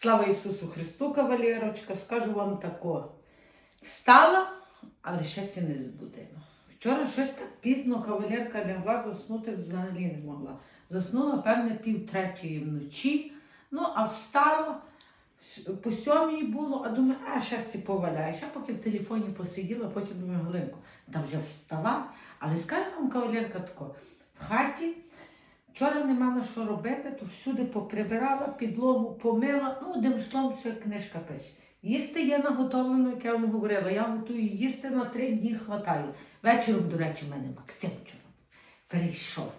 Слава Ісусу Христу, кавалерочка, скажу вам тако. Встала, але ще не збудила. Вчора щось так пізно кавалерка лягла, заснути взагалі не могла. Заснула, певне, пів третьої вночі. Ну, а встала, по сьомій було, а думаю, а ще ці поваляю. Ще поки в телефоні посиділа, потім думаю, Галинко, та вже вставай. Але скажу вам, кавалерка, тако, в хаті Вчора не мала що робити, то всюди поприбирала, підлогу помила, ну, одним словом, все книжка пише. Їсти є наготовлено, як я вам говорила. Я готую їсти на три дні хватає. Вечором, до речі, в мене Максим вчора перейшов.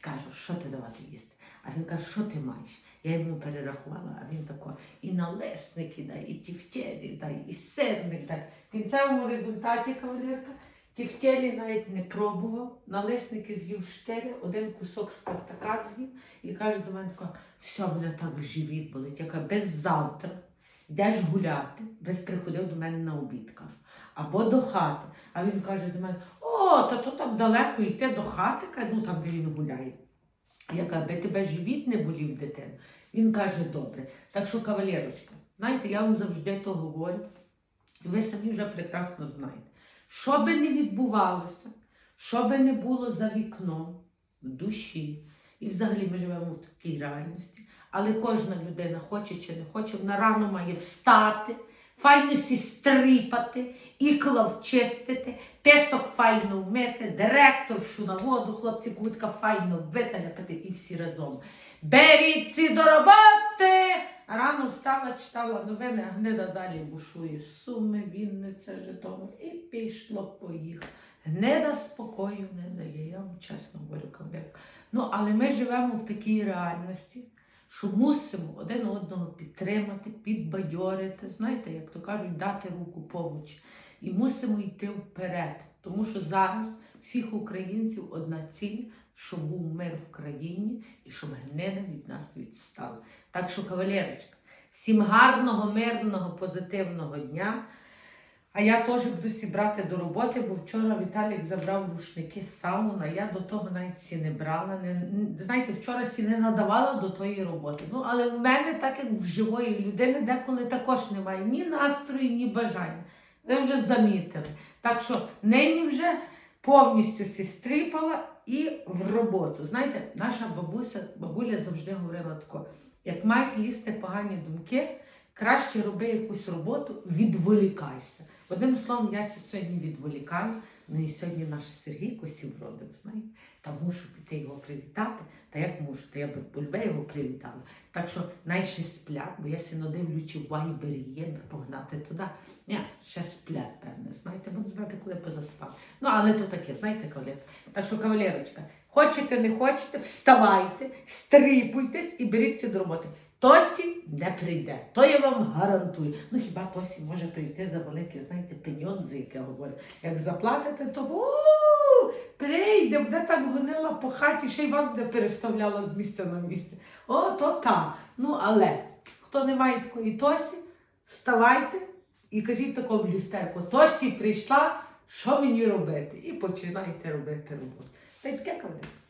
Кажу, що ти давати їсти? А він каже, що ти маєш? Я йому перерахувала, а він тако і налесники дай, і тівтєлі дай, і сирник дай. В кінцевому результаті кавалерка Тівтєлі навіть не пробував, налисники з'їв чотири, один кусок спартака з'їв і каже до мене тако, все, мене так живіт болить. Я кажу, без завтра йдеш гуляти, без приходив до мене на обід, кажу, або до хати. А він каже до мене, о, та то так далеко йти до хати, каже, ну там, де він гуляє. Я кажу, аби тебе живіт не болів, дитина. Він каже, добре. Так що, кавалерочка, знаєте, я вам завжди то говорю, і ви самі вже прекрасно знаєте. Що би не відбувалося, що би не було за вікном, в душі, і взагалі ми живемо в такій реальності, але кожна людина, хоче чи не хоче, вона рано має встати, файно сі стріпати, ікла вчистити, песок файно вмити, директоршу на воду, хлопці кутка файно виталяпати і всі разом. Беріться до роботи! Рано встала, читала новини, а гнида далі бушує. Суми, Вінниця, Житомир. І пішло поїхало. Гнида спокою не дає, я вам чесно говорю, кавалерка. Ну, але ми живемо в такій реальності, що мусимо один одного підтримати, підбадьорити, знаєте, як то кажуть, дати руку помочі. І мусимо йти вперед. Тому що зараз всіх українців одна ціль, щоб був мир в країні і щоб гнида від нас відстала. Так що, кавалерочка, всім гарного, мирного, позитивного дня. А я теж буду зібрати до роботи, бо вчора Віталік забрав рушники з сауна. Я до того навіть сі не брала. Не, знаєте, вчора сі не надавала до тої роботи. Ну, але в мене, так як в живої людини, деколи також немає ні настрою, ні бажання. Ви вже замітили. Так що нині вже повністю сі стріпала і в роботу. Знаєте, наша бабуся, бабуля завжди говорила тако, як мають лізти погані думки, краще роби якусь роботу, відволікайся. Одним словом, я сьогодні відволікаю. Ну і сьогодні наш Сергій косів вродив, знаєте. Та мушу піти його привітати. Та як мушу, то я би польбе його привітала. Так що найше сплять, бо я синодивлю, чи в вайбері є, погнати туди. Ні, ще сплять, певне, знаєте, буду знати, коли позаспав. Ну, але то таке, знаєте, кавалер. Так що, кавалерочка, хочете, не хочете, вставайте, стріпуйтесь і беріться до роботи. Тосі не прийде, то я вам гарантую. Ну хіба Тосі може прийти за велике, знаєте, пеньонзи, як я говорю. Як заплатите, то прийде, буде так гонила по хаті, ще й вас буде переставляла з місця на місце. О, то та. Ну, але хто не має такої Тосі, вставайте і кажіть такого в люстерку. Тосі прийшла, що мені робити? І починайте робити роботу. Та й таке кавалер.